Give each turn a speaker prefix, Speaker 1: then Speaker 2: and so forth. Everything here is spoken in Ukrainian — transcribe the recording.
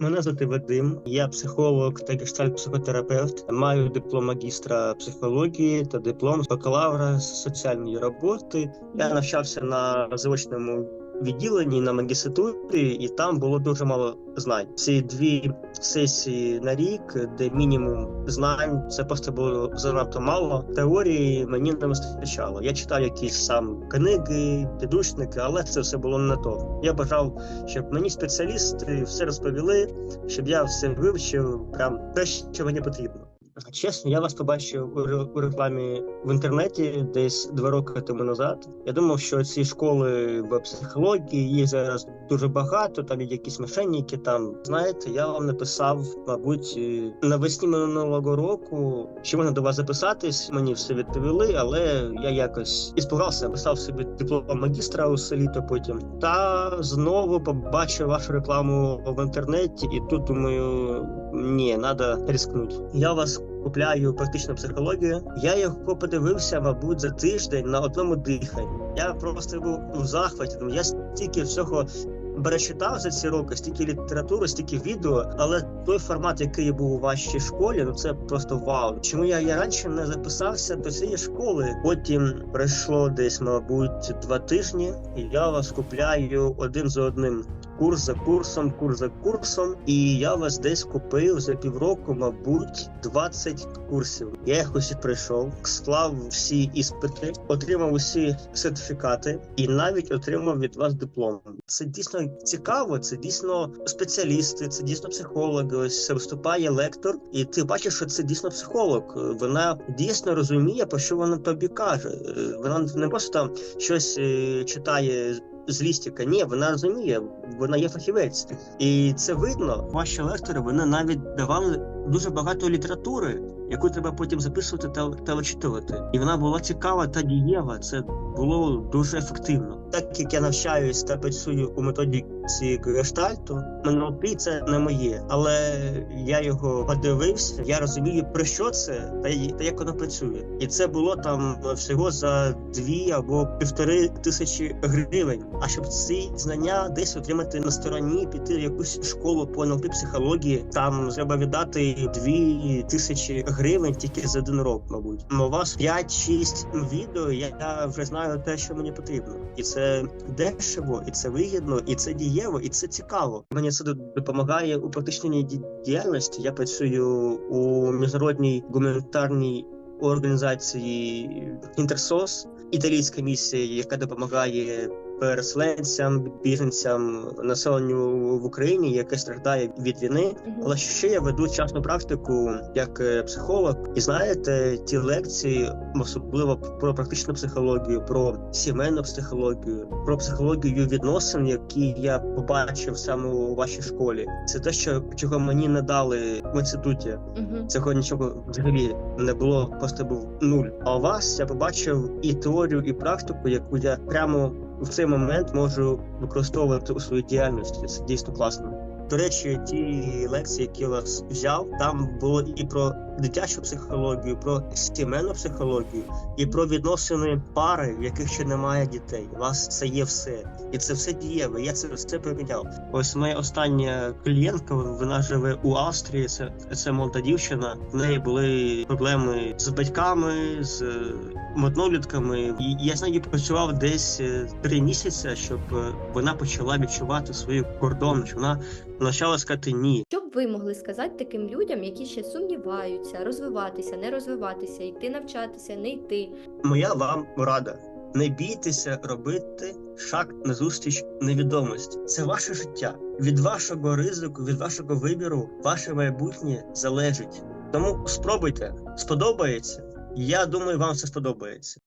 Speaker 1: Мене звати Вадим, я психолог та гештальт-психотерапевт. Маю диплом магістра психології та диплом бакалавра з соціальної роботи. Я навчався на заочному відділенні на магістратурі, і там було дуже мало знань. Ці дві сесії на рік, де мінімум знань, це просто було занадто мало. Теорії мені не вистачало. Я читав якісь сам книги, підручники, але це все було не то. Я бажав, щоб мені спеціалісти все розповіли, щоб я все вивчив, прям те, що мені потрібно. Чесно, я вас побачив у рекламі в інтернеті десь два роки тому назад. Я думав, що ці школи в психології їх зараз дуже багато. Там є якісь мошенники. Там знаєте, я вам написав, мабуть, е, навесні минулого року, що можна до вас записатись. Мені все відповіли, але я якось іспугався, писав собі диплом магістра у селі, то потім та знову побачив вашу рекламу в інтернеті, і тут думаю, ні, треба рискнути. Я вас купляю практичну психологію. Я його подивився, мабуть, за тиждень на одному диханні. Я просто був у захваті. Я стільки всього перечитав за ці роки, стільки літератури, стільки відео, але той формат, який був у вашій школі, ну це просто вау. Чому я, я раніше не записався до цієї школи? Потім пройшло десь, мабуть, два тижні, і я вас купляю один за одним. Курс за курсом, курс за курсом, і я вас десь купив за півроку, мабуть, 20 курсів. Я їх усі пройшов, склав всі іспити, отримав усі сертифікати і навіть отримав від вас диплом. Це дійсно цікаво. Це дійсно спеціалісти, це дійсно психологи. Ось виступає лектор, і ти бачиш, що це дійсно психолог. Вона дійсно розуміє, про що вона тобі каже. Вона не просто щось е, читає з лістика. Ні, вона розуміє, вона є фахівець, і це видно. Ваші лектори вони навіть давали дуже багато літератури, яку треба потім записувати та, та вичитувати. І вона була цікава та дієва. Це було дуже ефективно. Так як я навчаюсь та працюю у методиці гештальту, НЛП це не моє, але я його подивився. Я розумію про що це та, й- та як воно працює. І це було там всього за дві або півтори тисячі гривень. А щоб ці знання десь отримати на стороні, піти в якусь школу по НЛП психології, там треба віддати дві тисячі гривень тільки за один рок, мабуть. У вас 5-6 відео. Я вже знаю те, що мені потрібно, і це дешево, і це вигідно, і це дієво, і це цікаво. Мені це допомагає у практичній діяльності. Я працюю у міжнародній гуманітарній організації Інтерсос, італійська місія, яка допомагає переселенцям, біженцям, населенню в Україні, яке страждає від війни. Але ще я веду частну практику як е, психолог, і знаєте, ті лекції, особливо про практичну психологію, про сімейну психологію, про психологію відносин, які я побачив саме у вашій школі. Це те, що чого мені не дали в інституті. Цього нічого взагалі не було, просто був нуль. А у вас я побачив і теорію, і практику, яку я прямо в цей момент можу використовувати у своїй діяльності. Це дійсно класно. До речі, ті лекції, які я взяв, там було і про дитячу психологію, про сімейну психологію, і про відносини пари, в яких ще немає дітей. У вас це є все, і це все дієве. Я це все поміняв. Ось моя остання клієнтка, вона живе у Австрії. Це, це молода дівчина. В неї були проблеми з батьками, з однолітками. І я з нею працював десь е, три місяці, щоб е, вона почала відчувати свої кордони. Що вона почала сказати ні.
Speaker 2: Ви могли сказати таким людям, які ще сумніваються, розвиватися, не розвиватися, йти навчатися, не йти?
Speaker 1: Моя вам рада. Не бійтеся робити шаг назустріч невідомості. Це ваше життя. Від вашого ризику, від вашого вибіру, ваше майбутнє залежить. Тому спробуйте, сподобається. Я думаю, вам це сподобається.